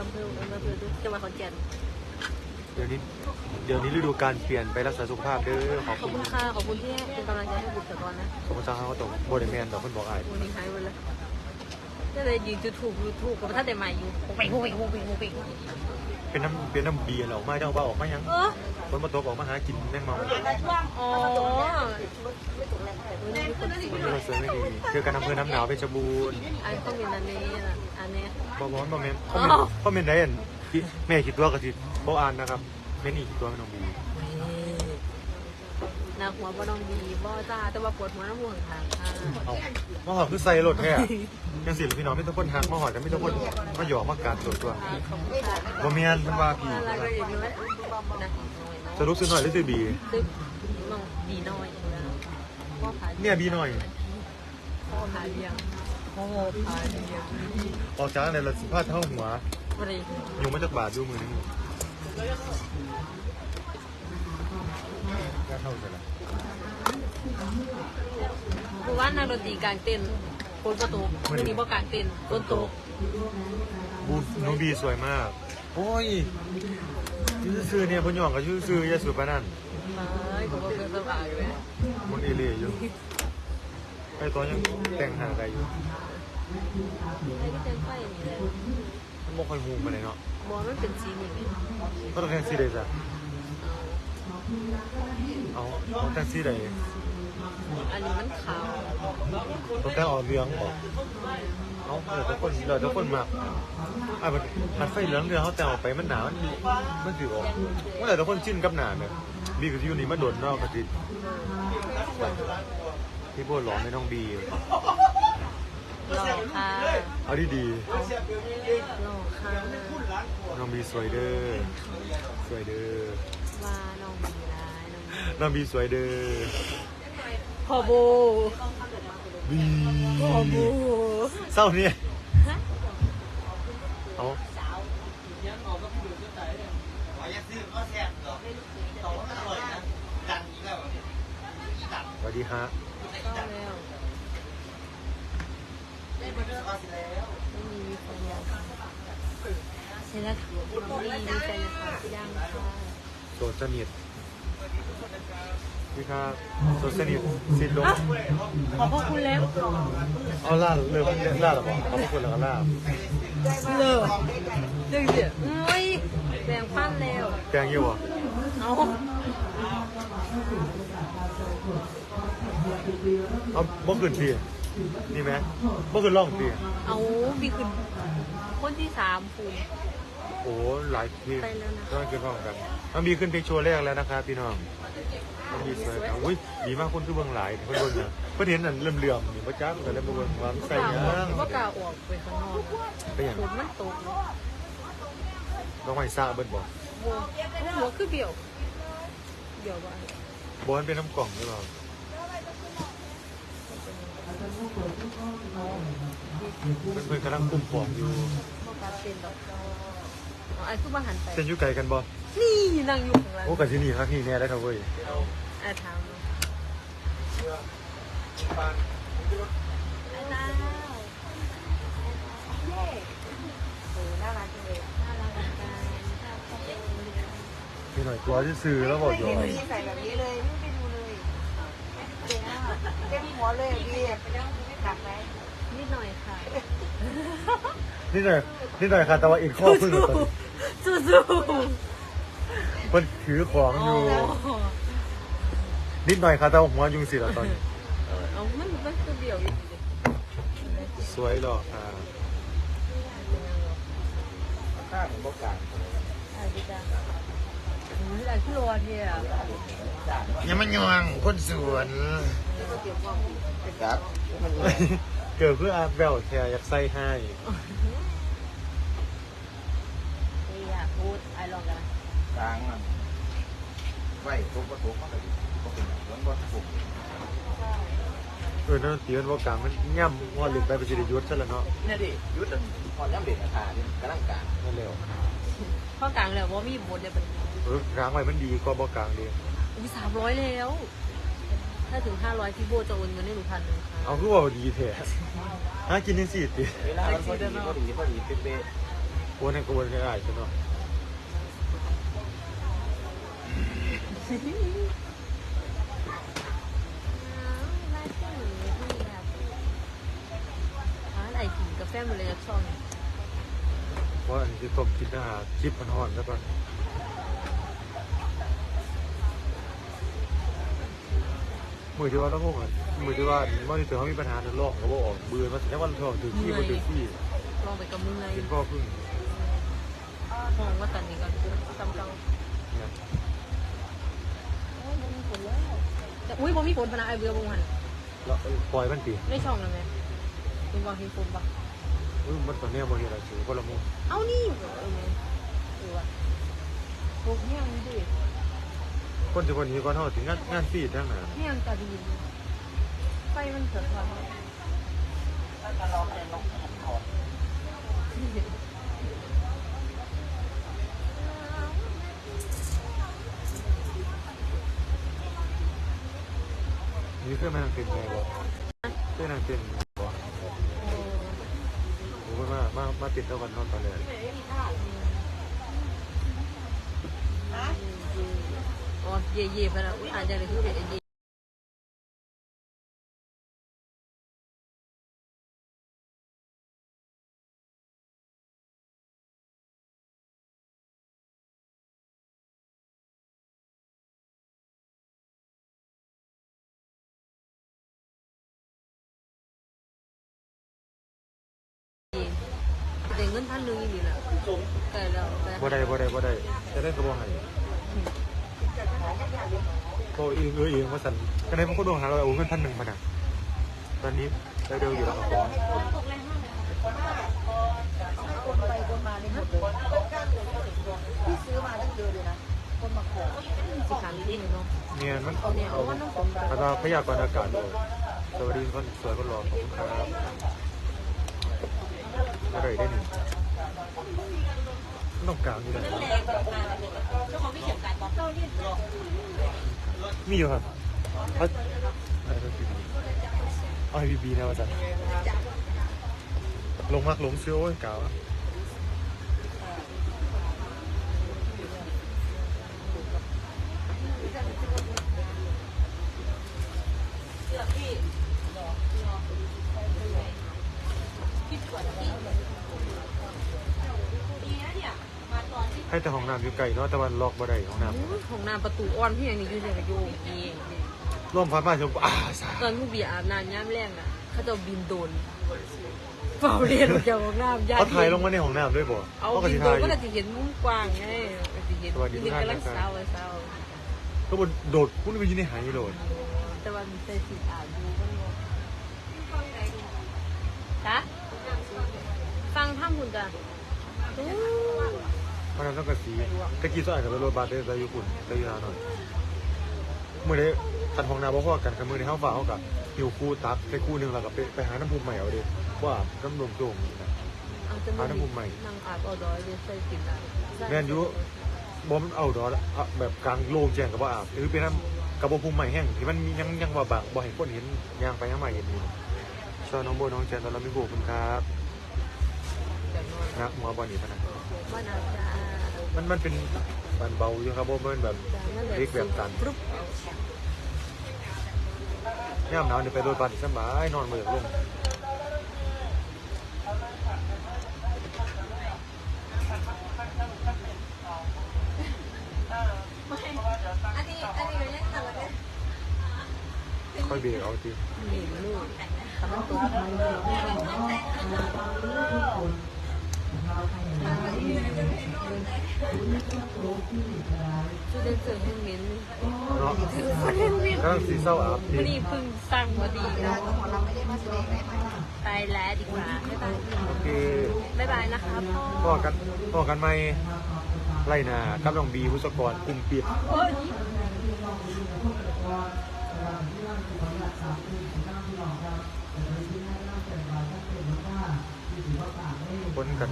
อำเภออำเภอจังหวัดขอนแก่นเดี๋ยวนี้เดี๋ยวนี้ฤดูการเปลี่ยนไปรักษาสุขภาพเด้อขอบขอบคุคุณณค่ะขอบคุณที่เป็นกำลังใจให้บุตรก่อนนะขอบคุณทางเขาตกโบเดแมนต่อคนบอกอาย วันนี้หายหมดเลย ก็เลยยืนจุดถูกยูทูบกับท่านแต่ใหม่อยู่โอ้ยโอ้ยโอ้ยโอ้ยโอ้ยเป็นน้ำเป็นน้ำเบียร์เหรอไม่ต้องบ้าออกมายังเออคนมาตกออกมาหากินแม่งเมาอ๋อวันนี้เราสวยไม่ดีเจอกันอำเภอน้ำหนาวเพชรบูรณ์อันก็มีอันนี้นะอันนี้บอบอนบอเมนเพราะเมนเพราะเมนได้อันที่แม่คิดตัวกับที่โบอ่านนะครับเมนอีกคิดตัวไม่น้องบี หนักหัวบ่น้องดีบ่จ้าแต่ว่าปวดหัวน้ำห่วงค่ะเอามาหอดคือใส่รถแท้ยังสิพี่น้องไม่ต้องคนหักมาหอดแต่ไม่ต้องคนมาหยอกมาการตัวตัวขอบคุณค่ะบอเมนมันว่าพี่อะไรก็อย่างน้อยนะสรุปซื้อหน่อยหรือซื้อบีซื้อน้องดีน้อยพ่อขายเนี่ยบีหน่อย พ่อขายเลี้ยงพ่อขายเลี้ยงออกจากในรถสิบห้าเท่าหัวบริอยู่มาจากบาทดูมือนึง แค่เท่าไหร่ละคือว่านักดนตรีกลางเต้นคนก็ตกวันนี้บ่กลางเต้นต้นตกบูน้องบีสวยมาก โอ้ยชื่อซื้อเนี่ยพนหยองกับชื่อซื้อยาสูบปานั่นไม่ผมก็เป็นสบายเลยมันเอเล่อยู่ไอตอนยังแต่งหาอะไรอยู่ให้ที่เต้นไฟอย่างนี้เลยมันบ่ค่อยฮูมมาเลยเนาะบอลมันเป็นสีนี่ไหมก็ต้องแต่งสีใดจ้ะ เอาเอาแต่งสีใดอันนี้มันขาวต้องแต่งออกเหลืองบอกเอาเออทุกคนเดี๋ยวทุกคนมากอะมันมันไฟเหลืองเรืองเขาแต่งออกไปมันหนามันมันถือออกเมื่อไหร่ทุกคนชินกับหนาเนี่ยบีกับที่อยู่นี่มาโดนเนอกกระติพี่โบหล่อไม่ต้องบีหล่อค่ะเอาดีดีหล่อค่ะๆน้องบีสวยเด้อสวยเด้อ ว่าน้องมีร้ายน้องมีน้องบีสวยเด้อพ่อโบบีพ่อโบเศร้าเนี่ยเอาสวัสดีฮะก็แล้วไม่มีมีคนยังใช่แล้วค่ะน้องดีมีใจนะคะยังค่ะ โสดสนิทพี่ครับโสดสนิทสิทธิ์ลงขอบพระคุณแล้วเอาล่าเลิกล่าหรอบอกเขาพูดแล้วก็ล่าเลิกจังเสียเฮ้ยแบ่งปั้นแล้วแกงอยู่บ่เอาเอาบ่ขึ้นพี่นี่ไหมบ่ขึ้นร่องพี่เอาบีคือคนที่สามคุณโอ้หลายพี่ไปแล้วนะต้องขึ้นพร้อมกันมันมีขึ้นเพลงโชว์แรกแล้วนะครับพี่น้องมันมีสวยครับอุ้ยดีมากคนคือเบื้องหลายเพื่อนเบิ่งนะเพื่อนเห็นอันเลื่อมๆนี่พ่อจ้าแต่แล้วมาเบิ่งว่ามันใส่กล้ายัออกงว่ากล้าออกไปข้างนอกไปอย่างฝนมันตกเนาะน้องไม้ซ่าเบิ้ลบอกบัวบัวคือเบี่ยว เบี่ยวว่าบอลเป็นน้ำกล่องหรือเปล่าเพื่อนๆกำลังปุ่มปอมอยู่ บ่กล้าเต้นดอกอ๋อ ไอ้คือมาหันไปเต้นอยู่ไกลกันบ่นี่นั่งอยู่ข้างหล่างโอ้กันที่นี่ครับนี่แน่ได้เท่าเว้ยอะถามเนาะไอ้ดาวเย้โอ้น่ารักจังเลยน่ารักเหมือนกันมีหน่อยตัวที่ซื้อแล้วบอกอยู่พี่ใส่แบบนี้เลยพี่ไปดูเลยเจ๋งอะเต็มหัวเลยพี่กลับไหมนิดหน่อยค่ะนี่หน่อยนี่หน่อยค่ะแต่ว่าอีกข้อพึ่งกับตอนนี้ สู้สู้เพิ่นถือของอยู่นิดหน่อยค่ะแต่ว่าหัวยุงสิละตอนนี้เออเอามันมันคือเบี่ยวอยู่ดิสวยหรอกค่ะข้าผมบอกการอะดิจ้าอุ้ยอะไรที่รอเทียยังมันยวงคนสวนครับ เกิดเพื่ออาแววแทอยากใส่ให้นี่อะ พูดไอ้ลองกันกลางมันไหวทุกประตูมันก็ดีก็เป็นอย่างนั้นก็ถูกเออนั่นตีมันว่ากลางมันย่ำว่าหลุดไปเป็นสิริยุทธ์ซะแล้วเนาะเนี่ยดิยุทธพอย่ำเด็ดราคาเนี่ยกำลังการนั่นเร็วข้อกลางแล้วว่ามีบทเดียวเป็นเออกลางไว้มันดีกว่าบ่กลางดีอุ้ยสามร้อยแล้ว ถ้าถึงห้าร้อยพี่โบจะโอนเงินให้หนูพันหนึ่งค่ะเอาคือว่าดีแท้หากินยังสิติเวลามันพอดีพอดีพอดีเป๊ะโอนให้กูโอนให้ได้ใช่ไหมอะ ไรกินกาแฟมดเลยช่องเพราะอันนี้จะต้มกินอาหารคลิปมันห่อนแล้วก็มือที่ว่าต้องพวกอะมือที่ว่าว่าที่เธอเขามีปัญหาในโลกเขาบอกออกเบื่อมาแต่ว่าเราถือขี้มาถือขี้ลองไปกับมือไงกินพ่อพึ่งมองว่าตอนนี้ก็จำเก่า นะแต่อุ้ยพอมีฝนพนักไอเบื่อบงหันแล้วปล่อยมันตีได้ช่องแล้วไหมเป็นบอลทีฝนปะอุ้ยมันตอนนี้มันอะไรสูงก็ละมุนเอานี่เออเออว่ะโอ้แห้งดิคนจะวันนี้ก็เท่าถึงงานงานฟีดทั้งนั้นแห้งตาดีไฟมันเกิดความนี่ นี่เคยมานั่งเต้นไงบอกเคยนั่งเต็มบอกโอ้โหมามามาติดแล้วกันนอนตอนแรกอ๋อเย่เย่ไปแล้วอุ้ยอาจจะเลยคือเย่เย่ งินพันหนึ่งอีกแหละแต่เราแต่บ่ได้บ่ได้บ่ได้จะได้กระบอกให้โอ้เองเออเองว่าสันก็ได้มันก็ดวงหาเราเอาเงินพันหนึ่งมาน่ะตอนนี้เร็วๆอยู่แล้วคนไปคนมาในหมดเลยพี่ซื้อมาตั้งเยอะเลยนะคนมาขอสิขาลีนี่เนาะเนี่ยมันเนี่ยเอาเอาว่าน้องสงกรานต์แล้วก็พยากรณ์อากาศด้วยสวัสดีคนสวยคนหล่อขอบคุณครับ อะไรได้หนึ่งต้องกลางอยู่เลยมีอยู่ครับเอาไรก็คือเอาไอบีบีนะว่าจันลงมากลงเชื่อโอ้ยกาวอะ ให้แต่ห้องน้ำอยู่ไกลเนาะแต่วันล็อกบ่ได้ห้องน้ของน้ำประตูอ่อนพี่ยังนี่อยู่ในกระโยงเองำร่วมพัดมาชมอ่าสาตอนผู้เบียอาบน้ำย่ำแรงอะเขาจะบินโดนเฝ้าเรียนจากของน้ำยาเขาถ่ายลงมาในห้องน้ำด้วยบ่เอาก็บิสินโดถ่านยอก็ยู่จะเห็นมุมกว้างไงก็จะเห็นสวัสดีทุกเห็นท่านกำลังนะครับเศร้าเศร้าก็บนโดดคุณไปอยืนในหายโดดแต่ว่ามีใจสิอาบดูมันบ่จ้ะ ฟังท่ามคุณจ้ะอู้เพราะนั้นต้องกระสีตะกี้สะอาดกับรถบัสได้แต่อยู่ฝุ่นได้อยู่นานหน่อยเมื่อได้คันห้องน้ำบ่พอกันกันมือในห้องฝ่าเขากับหิวคู่ตักไปคู่หนึงแล้วก็ไปไปหาน้ำพุใหม่เอาดิว่าน้ำนมโด่งนี่นะเอาจะหาน้ำมุมใหม่นั่งอาบเอาดอยเลยใส่กินอะแม่นอยุบอมนเอาดอละอะแบบกลางโล่งแจ้งกับว่าอาบหรือเป็นน้ำกระบอกภูมิใหม่แห้งที่มันมียังยังว่าบางบ่ให้คนเห็นยางไปยังมาเห็นอยู่ชอบน้องโบน้องแจนตอนเราไม่โบคุณครับเดี๋ยว นอนนักหัวบอลนี่พะนะว่านาจ้ามันมันเป็นบันเบาอยู่ครับผมมันแบบจ้านั่นแหละเล็กแบบตันปุ๊บเอาย่ามหนาวเนี่ยไปโดนบันสบายนอนมือลงอันนี้อันนี้เราเล่นกันแล้วเนี่ยค่อยเบรกเอาทีหนีลูกตะมันตกมัน ชุดเดินเสริมเฮงเม้นเนาะคนเฮงเม้นกำลังสีเศร้าอาบวันทีนี้เพิ่งสั่งมาดีนะหมอเราไม่ได้มาแสดงได้ไหมไปแล้วดีกว่าบ๊ายบายโอเคบ๊ายบายนะครับพ่พ่อกันพ่อกันไหมไล่นากับน้องบีพุศกรกลุ่มปิด โอ้ยคนก็ได้พี่น้องแต่ว่าลูกมา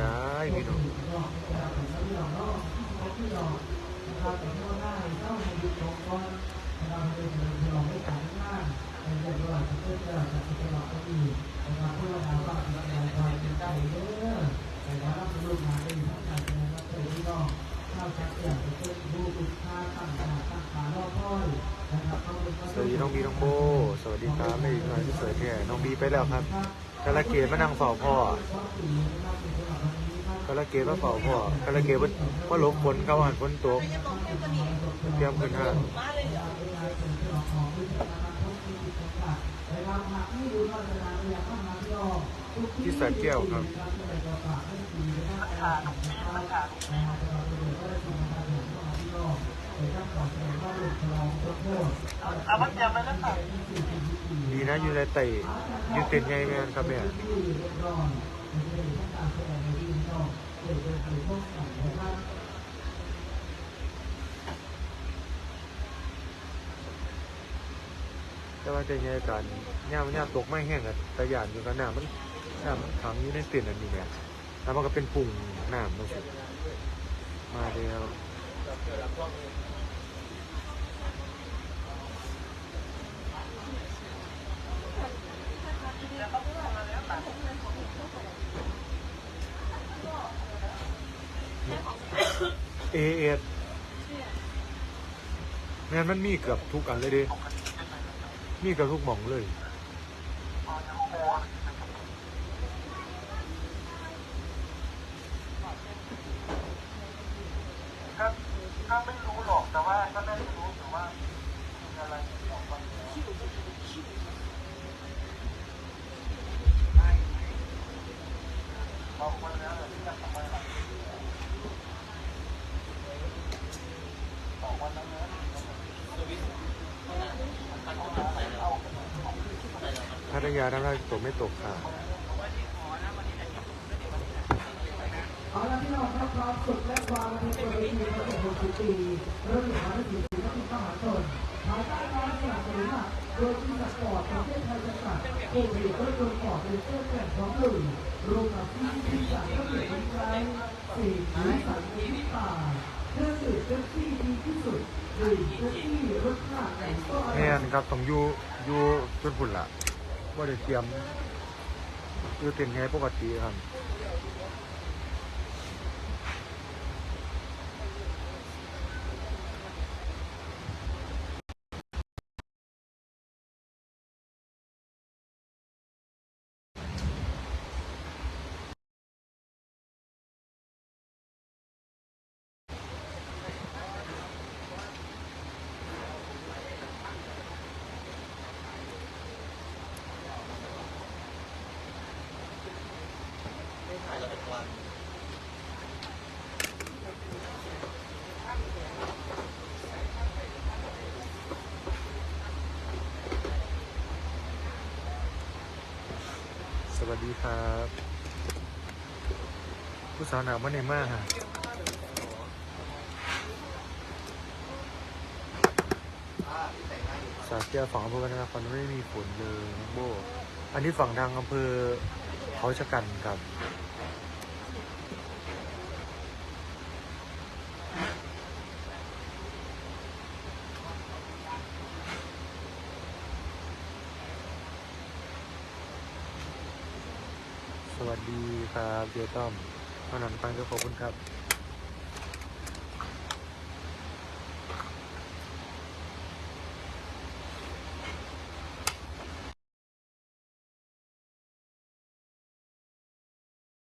ได้สวัสดีน้องบีน้องโบ สวัสดีครับไม่อีหน่อยที่สวยแค่น้องบีไปแล้วครับกาลเกตมานั่งเฝ้าพ่อกาลเกตมาเฝ้าพ่อกาลเกตว่าว่หลบฝนเขาหันฝนตกเตรียมขึ้นห้างที่สระแก้วครับดีนะอยู่ในไต่อยู่เต็นไงแมนครับแม่แต่ว่าแต่ไงกันย่ามย่าตกไม่แห้งอะแต่หยานอยู่กันหน้ำมันหน้ำมันขังอยู่ในเต็นอันนี้แหละแล้วมันก็เป็นปุ่งหน้ำมันสิมาแล้ว เอเอแม่นมันมีเกือบทุกอันเลยดิมีเกือบทุกหม่องเลย ก็ก็ไม่รู้หรอกแต่ว่าก็ได้รู้แต่ว่ามีอะไรออกมาบอกคนแล้วที่จะทำอะไรบอกวันนั้นนะ พัท ยาทั้งไรตกไม่ตกค่ะเอาละพี่น้องครับความสุขและความดีประเพณีประเพณีปีเริ่มหาได้ถึงที่ที่มหาชนภายใต้การสนับสนุนหลักโดยบริษัทปอร์ตประเทศไทยจำกัดผู้ผลิตรถยนต์ปอร์ตเป็นเสื้อแก่ของหนึ่งรวมกับที่ที่สามก็เปลี่ยนใช้สี่หรือสันนิษฐานเครื่องดื่มเป๊ปซี่ดีที่สุดดื่มเป๊ปซี่รสชาติไหนก็อร่แม่ยครับต้องอยู่อยู่จนพุ่นละ ว่าได้เตรียมคือเป็นไงปกติครับ สวัสดีครับ ผู้สาวหนาวมาในมากฮะสาเกียฝั่งอำเภอวัฒนครไม่มีฝนเลยน้งโบ อันนี้ฝั่งทางอำเภอเขาชะกันครับสวัสดีครับเดียต้อม ท่านั้นฟังก็ขอบคุณครับ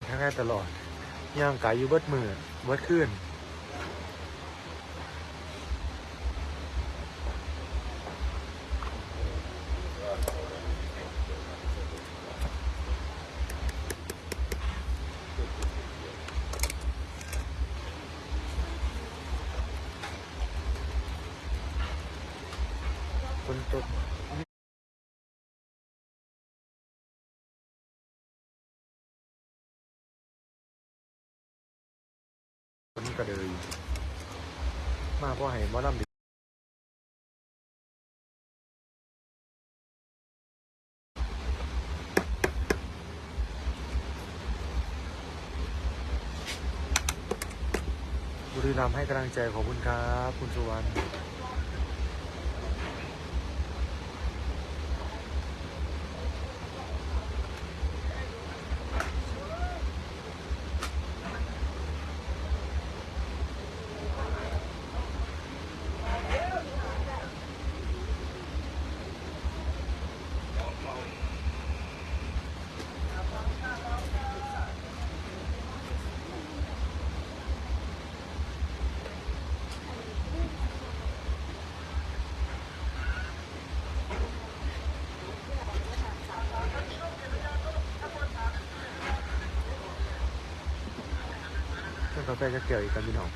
ทั้งง่ายตลอดย่างกายอยู่เบิดมือเบิดขึ้น คน ตกคนกระเดยมาเพราะให้มอลำดิบุรีรัมย์ให้กำลังใจขอบคุณครับ คุณสุวรรณ กาแฟจะเกี่ยวอีกกันพี่น้อง